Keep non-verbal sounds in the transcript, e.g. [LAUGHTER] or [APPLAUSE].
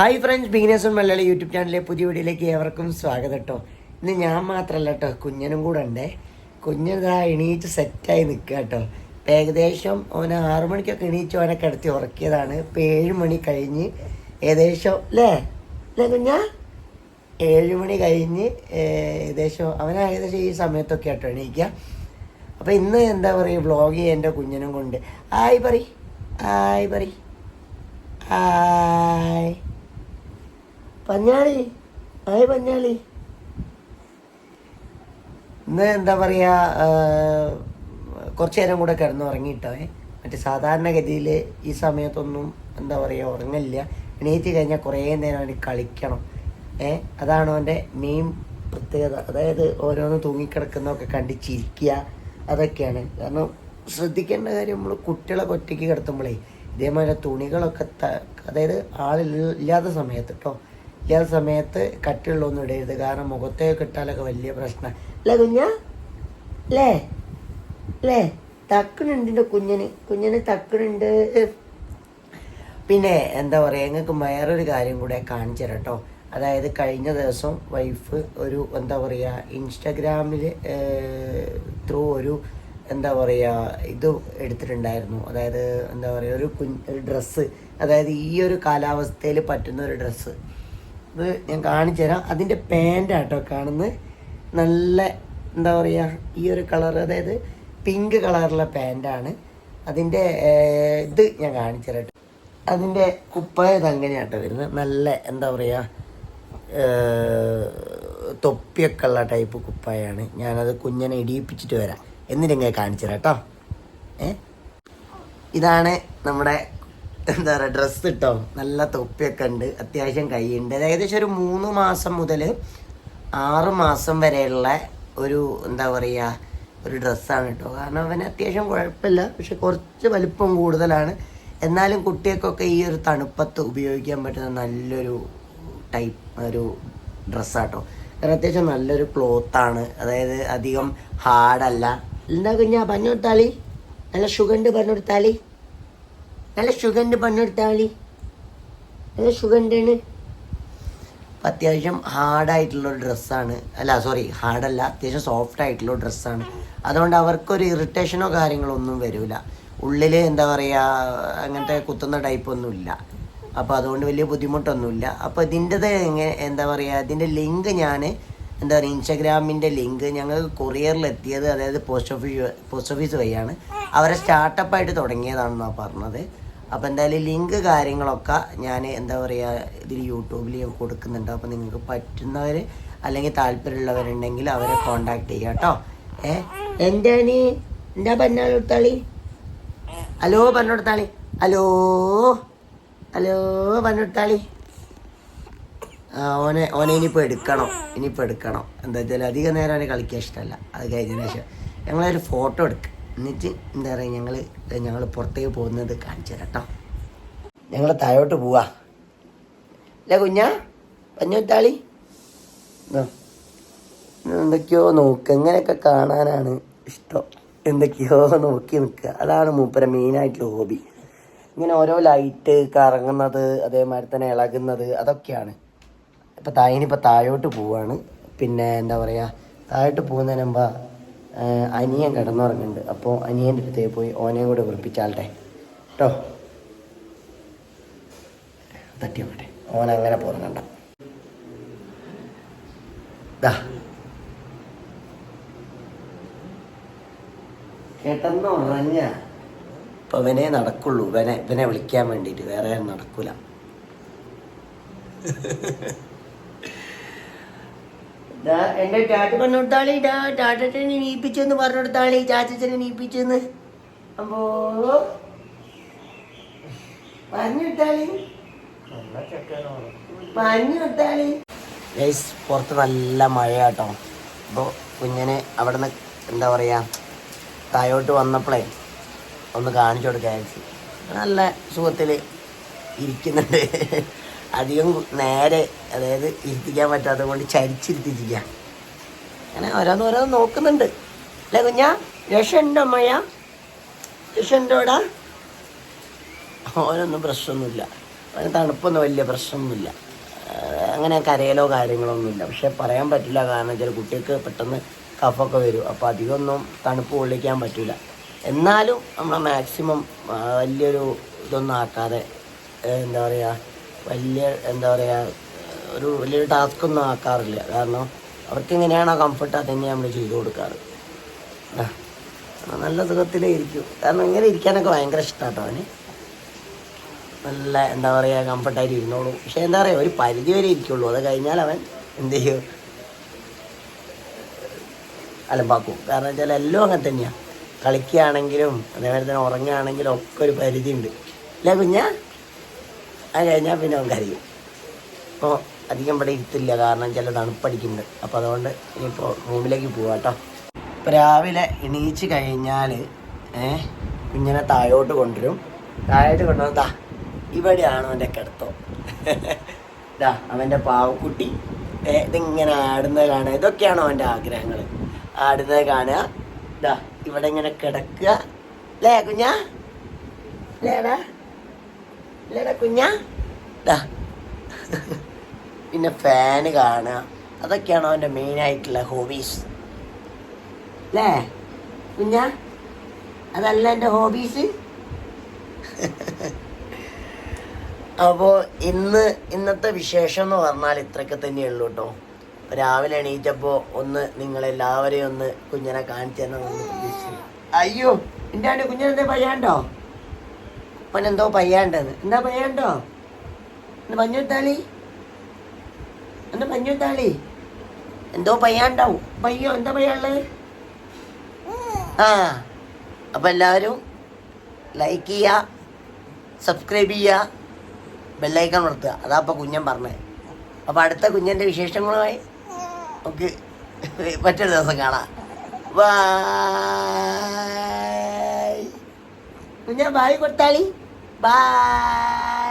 Hi friends ബിഗിനേഴ്സും Malayali YouTube ചാനലിലെ പുതിയ വീഡിയോയിലേക്ക് ഏവർക്കും സ്വാഗതം കേട്ടോ ഇന്ന് ഞാൻ മാത്രമല്ല കേട്ടോ കുഞ്ഞനും കൂടെ ഉണ്ടേ. കുഞ്ഞിതാ എണീറ്റ് സെറ്റായി നിൽക്കുക കേട്ടോ ഏകദേശം അവനെ ആറു മണിക്കൊക്കെ എണീച്ച് ഓനെ കിടത്തി ഉറക്കിയതാണ്. ഇപ്പം ഏഴ് മണി കഴിഞ്ഞ് ഏകദേശം അല്ലേ അല്ലേ കുഞ്ഞ? ഏഴ് മണി കഴിഞ്ഞ് ഏകദേശം അവൻ ഏകദേശം ഈ സമയത്തൊക്കെ കേട്ടോ എണീക്കുക അപ്പം ഇന്ന് എന്താ പറയുക വ്ളോഗ് എന്റെ കുഞ്ഞിനും കൊണ്ട്. ആയി പറ ആയി പറ ഹായ് പഞ്ഞാളി. ഹായ് പഞ്ഞാളി. ഇന്ന് എന്താ പറയുക കുറച്ച് നേരം കൂടെ കിടന്ന് ഉറങ്ങിയിട്ടേ മറ്റേ സാധാരണഗതിയിൽ ഈ സമയത്തൊന്നും എന്താ പറയുക ഉറങ്ങില്ല എണീറ്റ് കഴിഞ്ഞാൽ കുറേ നേരം അവന് കളിക്കണം ഏ? അതാണ് അവന്റെ മെയിൻ പ്രത്യേകത. അതായത് ഓരോന്ന് തൂങ്ങിക്കിടക്കുന്നതൊക്കെ കണ്ട് ചിരിക്കുക അതൊക്കെയാണ്. കാരണം ശ്രദ്ധിക്കേണ്ട കാര്യം നമ്മൾ കുട്ടികളെ ഒറ്റയ്ക്ക് കിടത്തുമ്പോഴേ ഇതേമാതിരി തുണികളൊക്കെ അതായത് ആളില്ലാത്ത സമയത്ത് കേട്ടോ ഇല്ലാത്ത സമയത്ത് കട്ടിയുള്ളൊന്നും ഇടരുത്. കാരണം മുഖത്തേക്ക് ഇട്ടാലൊക്കെ വലിയ പ്രശ്നം. അല്ലേ കുഞ്ഞ? അല്ലേ? അല്ലേ? തക്കണുണ്ട് കുഞ്ഞിന്. കുഞ്ഞിന് തക്കണുണ്ട് പിന്നെ എന്താ പറയുക ഞങ്ങൾക്ക് വേറൊരു കാര്യം കൂടെ കാണിച്ചു തരാം കേട്ടോ. അതായത് കഴിഞ്ഞ ദിവസം വൈഫ് ഒരു എന്താ പറയുക ഇൻസ്റ്റഗ്രാമിൽ ത്രൂ ഒരു എന്താ പറയുക ഇത് എടുത്തിട്ടുണ്ടായിരുന്നു. അതായത് എന്താ പറയുക ഒരു കുഞ്ഞ് ഒരു ഡ്രസ്സ്. അതായത് ഈ ഒരു കാലാവസ്ഥയിൽ പറ്റുന്ന ഒരു ഡ്രസ്സ്. ഇത് ഞാൻ കാണിച്ചു തരാം. അതിന്റെ പാന്റാട്ടോ കാണുന്നത്. നല്ല എന്താ പറയുക ഈ ഒരു കളർ അതായത് പിങ്ക് കളറുള്ള പാന്റാണ് അതിന്റെ ഇത് ഞാൻ കാണിച്ചു തരാം. അതിന്റെ കുപ്പായത് അങ്ങനെയാട്ടോ വരുന്നത്. നല്ല എന്താ പറയുക തൊപ്പിയൊക്കെ ഉള്ള ടൈപ്പ് കുപ്പായാണ്. ഞാനത് കുഞ്ഞനെ ഇടിയിപ്പിച്ചിട്ട് വരാം. എന്നിട്ട് ഇങ്ങനെ കാണിച്ചു തരാം കേട്ടോ. ഏ? ഇതാണ് നമ്മുടെ എന്താ പറയുക ഡ്രസ്സ് ഇട്ടോ നല്ല തൊപ്പിയൊക്കെ ഉണ്ട് അത്യാവശ്യം കൈയുണ്ട്. ഏകദേശം ഒരു മൂന്ന് മാസം മുതൽ ആറ് മാസം വരെയുള്ള ഒരു എന്താ പറയുക ഒരു ഡ്രസ്സാണ് കേട്ടോ. കാരണം അവന് അത്യാവശ്യം കുഴപ്പമില്ല പക്ഷെ കുറച്ച് വലിപ്പം കൂടുതലാണ്. എന്നാലും കുട്ടികൾക്കൊക്കെ ഈ ഒരു തണുപ്പത്ത് ഉപയോഗിക്കാൻ പറ്റുന്ന നല്ലൊരു ടൈപ്പ് ഒരു ഡ്രസ്സാട്ടോ കാരണം അത്യാവശ്യം നല്ലൊരു ക്ലോത്താണ് അതായത് അധികം ഹാർഡല്ല എന്താ കുഞ്ഞാ പറഞ്ഞു കൊടുത്താളി നല്ല ഷുഗർ ഉണ്ട് പറഞ്ഞു കൊടുത്താളി നല്ല ഷുഗറിന്റെ കൊടുത്താളി നല്ല ഷുഗറിന്റെയാണ് അപ്പം അത്യാവശ്യം ഹാർഡായിട്ടുള്ള ഡ്രസ്സാണ് അല്ല സോറി ഹാർഡല്ല അത്യാവശ്യം സോഫ്റ്റ് ആയിട്ടുള്ള ഡ്രസ്സാണ് അതുകൊണ്ട് അവർക്കൊരു ഇറിറ്റേഷനോ കാര്യങ്ങളോ ഒന്നും വരില്ല ഉള്ളിൽ എന്താ പറയുക അങ്ങനത്തെ കുത്തുന്ന ടൈപ്പൊന്നും ഇല്ല. അപ്പോൾ അതുകൊണ്ട് വലിയ ബുദ്ധിമുട്ടൊന്നുമില്ല. അപ്പോൾ ഇതിന്റെത് എങ്ങനെ എന്താ പറയുക ഇതിന്റെ ലിങ്ക് ഞാൻ എന്താ പറയുക ഇൻസ്റ്റഗ്രാമിന്റെ ലിങ്ക് ഞങ്ങൾക്ക് കൊറിയറിലെത്തിയത് അതായത് പോസ്റ്റ് ഓഫീസ് പോസ്റ്റ് ഓഫീസ് വഴിയാണ്. അവരെ സ്റ്റാർട്ടപ്പായിട്ട് തുടങ്ങിയതാണെന്നാണ് പറഞ്ഞത്. അപ്പോൾ എന്തായാലും ലിങ്ക് കാര്യങ്ങളൊക്കെ ഞാൻ എന്താ പറയുക ഇതിൽ യൂട്യൂബിൽ ഞാൻ കൊടുക്കുന്നുണ്ട്. അപ്പോൾ നിങ്ങൾക്ക് പറ്റുന്നവർ അല്ലെങ്കിൽ താല്പര്യമുള്ളവരുണ്ടെങ്കിൽ അവരെ കോണ്ടാക്ട് ചെയ്യുക കേട്ടോ. ഏ? എന്താണ് എന്താ പറഞ്ഞാളി ഹലോ പറഞ്ഞെടുത്താളി ഹലോ? ഹലോ പറഞ്ഞെടുത്താളി ആ ഓനെ ഓനെ ഇനിയിപ്പോൾ എടുക്കണം. ഇനിയിപ്പോൾ എടുക്കണം. എന്താ വെച്ചാൽ അധികം നേരം അവനെ കളിക്കാൻ ഇഷ്ടമല്ല. അത് കഴിഞ്ഞതിന് ശേഷം. ഞങ്ങളൊരു ഫോട്ടോ എടുക്കുക എന്നിട്ട് എന്താ പറയുക ഞങ്ങൾ ഞങ്ങൾ പുറത്തേക്ക് പോകുന്നത് കാണിച്ചു തരാം ഞങ്ങൾ താഴോട്ട് പോവാ. അല്ലേ കുഞ്ഞാ പഞ്ഞുത്താളി. എന്തൊക്കെയോ നോക്ക്. എങ്ങനെയൊക്കെ കാണാനാണ് ഇഷ്ടം. എന്തൊക്കെയോ നോക്കി നിൽക്കുക അതാണ് മൂപ്പര മെയിനായിട്ടുള്ള ഹോബി. ഇങ്ങനെ ഓരോ ലൈറ്റ് കറങ്ങുന്നത് അതേമാതിരി തന്നെ ഇളകുന്നത് അതൊക്കെയാണ്. ഇപ്പം തായിനിപ്പോൾ താഴോട്ട് പോവാണ്. പിന്നെ എന്താ പറയുക താഴോട്ട് പോകുന്നതിന് മുമ്പ് ആ, അനിയൻ കിടന്നുറങ്ങുന്നുണ്ട്. അപ്പോൾ അനിയന്റെ അടുത്തേക്ക് പോയി ഓനെയും കൂടെ വിളിപ്പിച്ചാട്ടെ കേട്ടോ തട്ടി നോക്കട്ടെ ഓൻ അങ്ങനെ പോകുന്നുണ്ട ദാ ഇപ്പൊ ഇവനെ നടക്കുള്ളൂ. ഇവനെ ഇവനെ വിളിക്കാൻ വേണ്ടിയിട്ട്. വേറെ നടക്കൂല. [LAUGHS] ദാ, എന്റെ ടാറ്റ പറഞ്ഞു കൊടുത്താളി ഡാ ടാറ്റനെ നീപ്പിച്ചെന്ന് പറഞ്ഞു കൊടുത്താളി ചാച്ചനെ നീപ്പിച്ചെന്ന് അപ്പോ പറഞ്ഞു വിട്ടാളി ഗൈസ് പുറത്ത് നല്ല മഴ കേട്ടോ അപ്പോൾ കുഞ്ഞിനെ അവിടെ നിന്ന് എന്താ പറയുക തായോട്ട് വന്നപ്പോഴേ ഒന്ന് കാണിച്ചു കൊടുക്കാൻ. നല്ല സുഖത്തിൽ ഇരിക്കുന്നുണ്ട്. അധികം നേരെ അതായത് ഇരുത്തിക്കാൻ പറ്റാത്തത് കൊണ്ട് ചരിച്ചിരുത്തിച്ചിരിക്കുക അങ്ങനെ ഓരോന്ന് ഓരോന്ന് നോക്കുന്നുണ്ട്. അല്ലേ കുഞ്ഞ? രക്ഷുണ്ടോ അമ്മയ രക്ഷുണ്ടോടാ? ഓനൊന്നും പ്രശ്നമൊന്നുമില്ല. അവന് തണുപ്പൊന്നും വലിയ പ്രശ്നമൊന്നുമില്ല. അങ്ങനെ കരയലോ കാര്യങ്ങളൊന്നുമില്ല. പക്ഷെ പറയാൻ പറ്റില്ല കാരണം ചില കുട്ടികൾക്ക് പെട്ടെന്ന് കഫൊക്കെ വരും. അപ്പോൾ അധികമൊന്നും തണുപ്പ് കൊള്ളിക്കാൻ പറ്റില്ല എന്നാലും നമ്മൾ മാക്സിമം വലിയൊരു ഇതൊന്നും ആക്കാതെ എന്താ പറയുക വലിയ എന്താ പറയുക ഒരു വലിയൊരു ടാസ്ക് ഒന്നും ആക്കാറില്ല. കാരണം അവർക്ക് എങ്ങനെയാണോ കംഫർട്ട് അത് തന്നെ നമ്മൾ ചെയ്തു കൊടുക്കാറ്. നല്ല സുഖത്തിലേ ഇരിക്കും. കാരണം ഇങ്ങനെ ഇരിക്കാനൊക്കെ ഭയങ്കര ഇഷ്ടമാട്ടോ അവന്. നല്ല എന്താ പറയുക കംഫർട്ടായിട്ട് ഇരുന്നോളൂ. പക്ഷേ എന്താ പറയുക ഒരു പരിധി വരെ ഇരിക്കുള്ളൂ. അത് കഴിഞ്ഞാൽ അവൻ എന്ത് ചെയ്യും? അലമ്പാക്കും. കാരണം വെച്ചാൽ എല്ലാം അങ്ങനെ തന്നെയാണ് കളിക്കുകയാണെങ്കിലും അതേപോലെ തന്നെ ഉറങ്ങുകയാണെങ്കിലും ഒക്കെ ഒരു പരിധി ഉണ്ട് അല്ലേ കുഞ്ഞാ? അത് കഴിഞ്ഞാൽ പിന്നെ അവൻ കരയും. അപ്പോൾ അധികം ഇവിടെ ഇരുത്തില്ല കാരണം ചില തണുപ്പടിക്കുന്നുണ്ട്. അപ്പോൾ അതുകൊണ്ട് ഇനിയിപ്പോൾ റൂമിലേക്ക് പോവാം കേട്ടോ. ഇപ്പോൾ രാവിലെ എണീച്ച് കഴിഞ്ഞാൽ ഏ കുഞ്ഞിനെ താഴോട്ട് കൊണ്ടുവരും. താഴോട്ട് കൊണ്ടുവന്ന് ഇവിടെയാണ് അവന്റെ കിടത്തോ. ഇതാ അവന്റെ പാവക്കുട്ടി ഇതിങ്ങനെ ആടുന്നത് കാണുക. ഇതൊക്കെയാണ് അവന്റെ ആഗ്രഹങ്ങൾ ആടുന്നത് കാണുക. ഇതാ ഇവിടെ ഇങ്ങനെ കിടക്കുക. അല്ലേ കുഞ്ഞാ? അല്ലേടാ അല്ലേടാ കുഞ്ഞാ. പിന്നെ ഫാന് കാണുക. അതൊക്കെയാണ് അവന്റെ മെയിനായിട്ടുള്ള ഹോബീസ് അല്ലേ? കുഞ്ഞാ അതല്ല എന്റെ ഹോബീസ് അപ്പോൾ ഇന്ന് ഇന്നത്തെ വിശേഷം എന്ന് പറഞ്ഞാൽ ഇത്രയൊക്കെ തന്നെയുള്ളൂ കേട്ടോ. രാവിലെ എണീറ്റപ്പോൾ ഒന്ന് നിങ്ങളെല്ലാവരെയും ഒന്ന് കുഞ്ഞിനെ കാണിച്ചു തന്നെ അയ്യോ എന്റെ ആണ്ട് കുഞ്ഞിനെന്താ പയ്യാണ്ടോ അവനെന്തോ പയ്യാണ്ടെന്ന് എന്താ പയ്യാണ്ടോ? എന്താ പഞ്ഞുത്താളി എന്താ പഞ്ഞുത്താളി എന്തോ പയ്യാണ്ടാവും. പയ്യോ എന്താ പയ്യാൾ ആ അപ്പം എല്ലാവരും ലൈക്ക് ചെയ്യുക സബ്സ്ക്രൈബ് ചെയ്യുക ബെല്ലൈക്കൺ നിർത്തുക അതാ അപ്പോൾ കുഞ്ഞൻ പറഞ്ഞത്. അപ്പോൾ അടുത്ത കുഞ്ഞന്റെ വിശേഷങ്ങളുമായി നമുക്ക് മറ്റൊരു ദിവസം കാണാം. ബായ് കുഞ്ഞ ബായ് കൊടുത്താളി. ബായ്.